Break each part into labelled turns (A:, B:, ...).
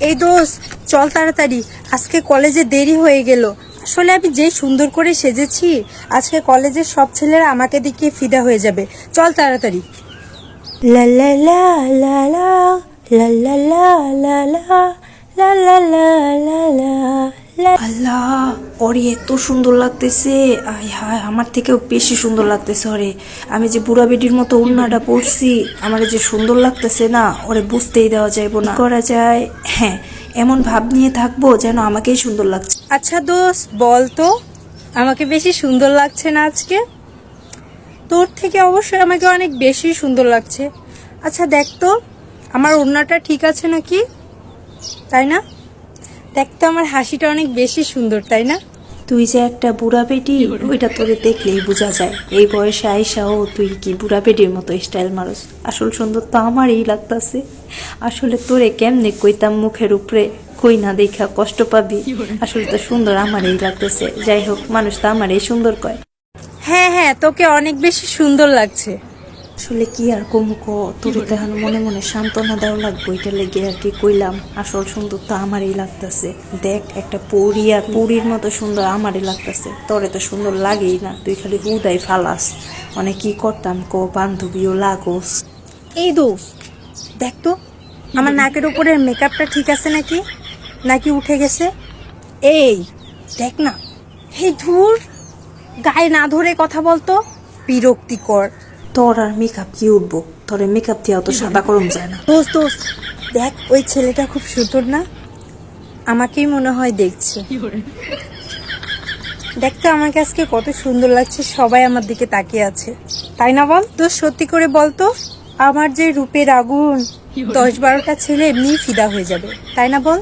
A: এই দোষ চল তাড়াতাড়ি। আজকে কলেজে দেরি হয়ে গেল। আসলে আমি যে সুন্দর করে সেজেছি, আজকে কলেজের সব ছেলেরা আমাকে দেখিয়ে ফিদা হয়ে যাবে। চল তাড়াতাড়ি। লা লা লা লা লা লা লা লা লা লা লা লা লা লা লা লা।
B: আল্লাহ। ওরে, এত সুন্দর লাগতেছে। আয় হায়, আমার থেকেও বেশি সুন্দর লাগতেছে, ওরে। আমি যে বুড়া বেডির মতো উন্নাটা পড়ছি, আমার যে সুন্দর লাগতেছে না, ওরে বুঝতেই দেওয়া যাইবো না। করা যায়? হ্যাঁ এমন ভাব নিয়ে থাকব যেন আমাকেই সুন্দর লাগছে।
A: আচ্ছা দোষ বল তো, আমাকে বেশি সুন্দর লাগছে না আজকে? তোর থেকে অবশ্যই আমাকে অনেক বেশি সুন্দর লাগছে। আচ্ছা দেখ তো, আমার ওড়নাটা ঠিক আছে নাকি? তাই না? দেখ তো আমার হাসিটা অনেক বেশি সুন্দর তাই না?
B: তুই যে একটা বুড়া বেডি ওইটা তোরে দেখলেই বোঝা যায়। এই বয়সে আইসাও তুই কি বুড়া বেডির মতো স্টাইল মারস আসল সুন্দর তো আমারই লাগতাছে। আসলে তোরে কেমনে কইতাম মুখের উপরে? কই না দেখা কষ্ট পাবি। আসলে তো সুন্দর আমারই লাগতেছে। যাই হোক মানুষ তো আমারই সুন্দর কয়।
A: হ্যাঁ হ্যাঁ তোকে অনেক বেশি সুন্দর লাগছে।
B: আসলে কি আর কমু ক? তোর তো এখন মনে মনে সান্ত্বনা দেওয়া লাগবে এটা লেগে আর কি কইলাম। আসল সুন্দর তো আমারই লাগতেছে। দেখ একটা পরি আর পরির মতো সুন্দর আমারই লাগতেছে। তোরে তো সুন্দর লাগেই না তুই খালি হুদাই ফালাস। অনেক কি করতাম ক বান্ধবীও লাগোস।
A: এই দোষ দেখ তো আমার নাকের উপরের মেকআপটা ঠিক আছে নাকি? নাকি উঠে গেছে? এই দেখ না। এই ধুর গায়ে না ধরে কথা বলতো? বিরক্তিকর।
B: তোর আর মেকআপ কি উঠবো? তোরে মেকআপ দিয়ে অত সাদা করম যায় না।
A: দোস্ত দোস্ত দেখ ওই ছেলেটা খুব সুন্দর না? আমাকেই মনে হয় দেখছে। দেখতে আমাকে আজকে কত সুন্দর লাগছে সবাই আমার দিকে তাকিয়ে আছে। তাই না বল? তো সত্যি করে বল তো আমার যে রূপের আগুন দশ বারোটা ছেলে এমনি ফিদা হয়ে যাবে তাই না বল?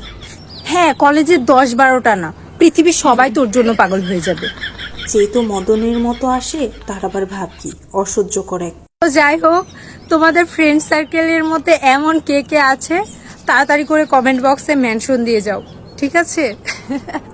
A: হ্যাঁ কলেজের দশ বারোটা না পৃথিবীর সবাই তোর জন্য পাগল হয়ে যাবে।
B: যেহেতু মদনের মতো আসে, তার আবার ভাব কি? অসহ্য করে
A: তো যাই হোক, তোমাদের ফ্রেন্ড সার্কেলের মধ্যে এমন কে কে আছে, তাড়াতাড়ি করে কমেন্ট বক্সে মেনশন দিয়ে যাও, ঠিক আছে?